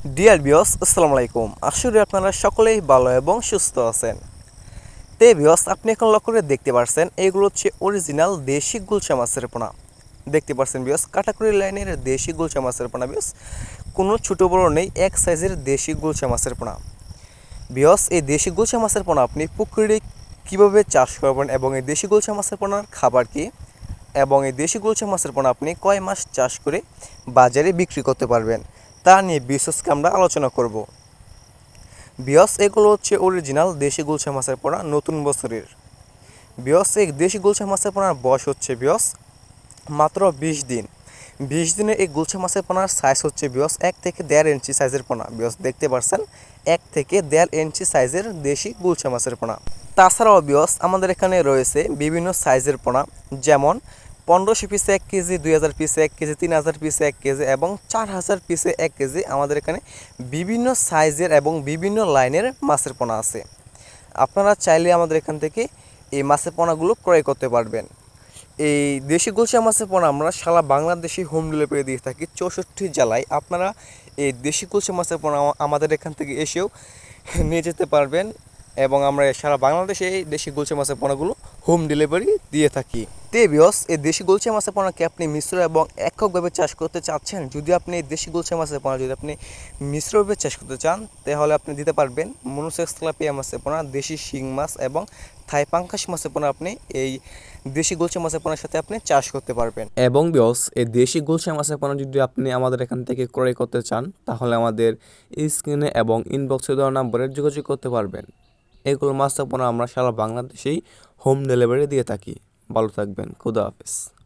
Deer বিয়স আসসালামু আলাইকুম। করি আপনারা সকলেই ভালো এবং সুস্থ আছেন। তে বিয়স আপনি এখন লক্ষ্য করে দেখতে পারছেন এইগুলো হচ্ছে অরিজিনাল দেশি গুলশা মাছের পোনা। দেখতে পারছেন বিয়স কাটাকুড়ি লাইনের দেশি গুলশা মাছের পোনা বিয়স কোনো ছোটো বড় নেই, এক সাইজের দেশি গুলশা মাছের পোনা। বিয়স এই দেশি গুলশা মাছের পোনা আপনি পুকুরে কীভাবে চাষ করবেন এবং এই দেশি গুলশা মাছের পোনার খাবার কী? এবং এই দেশি গুলশা মাছের পোনা আপনি কয় মাস চাষ করে বাজারে বিক্রি করতে পারবেন? তা নিয়ে বিশেষকে আমরা আলোচনা করব। বিয়স এগুলো হচ্ছে অরিজিনাল দেশি গুলশা মাছের পোনা নতুন বছরের। বিয়স এই দেশি গুলশা মাছের পোনার বয়স হচ্ছে বিয়স মাত্র বিশ দিন। বিশ দিনের এই গুলশা মাছের পোনার সাইজ হচ্ছে বিয়স এক থেকে দেড় ইঞ্চি সাইজের পোনা। বিয়স দেখতে পারছেন? এক থেকে দেড় ইঞ্চি সাইজের দেশি গুলশা মাছের পোনা। তাছাড়াও বিয়স আমাদের এখানে রয়েছে বিভিন্ন সাইজের পোনা। যেমন পনেরোশো পিসে এক কেজি, দুই হাজার পিসে এক কেজি, তিন হাজার পিসে এক কেজি এবং চার হাজার পিসে এক কেজি আমাদের এখানে বিভিন্ন সাইজের এবং বিভিন্ন লাইনের মাছের পোনা আছে। আপনারা চাইলে আমাদের এখান থেকে এই মাছের পোনাগুলো ক্রয় করতে পারবেন। এই দেশি গুলশা মাছের পোনা আমরা সারা বাংলাদেশে হোম ডেলিভারি দিয়ে থাকি, চৌষট্টি জেলায়। আপনারা এই দেশি গুলশা মাছের পোনা আমাদের এখান থেকে এসেও নিয়ে যেতে পারবেন এবং আমরা সারা বাংলাদেশে এই দেশি গুলশা মাছের পোনাগুলো হোম ডেলিভারি দিয়ে থাকি। তে বিয়স এই দেশি গুলশা মাছের পোনাকে আপনি মিশ্র এবং এককভাবে চাষ করতে চাচ্ছেন? যদি আপনি এই দেশি গুলশা মাছের পোনা যদি আপনি মিশ্রভাবে চাষ করতে চান তাহলে আপনি দিতে পারবেন মনুসেক্স তেলাপিয়া মাছের পোনা দেশি শিং মাছ এবং থাই পাঙ্কাশ মাছের পোনা আপনি এই দেশি গুলশা মাছের পোনার সাথে আপনি চাষ করতে পারবেন। এবং বিয়স এই দেশি গুলশা মাছের পণ্য যদি আপনি আমাদের এখান থেকে ক্রয় করতে চান তাহলে আমাদের স্ক্রিনে এবং ইনবক্সে দেওয়া নাম্বারে যোগাযোগ করতে পারবেন। এগুলো মাছ আমরা সারা বাংলাদেশেই হোম ডেলিভারি দিয়ে থাকি। ভালো থাকবেন খুদা হাফেজ।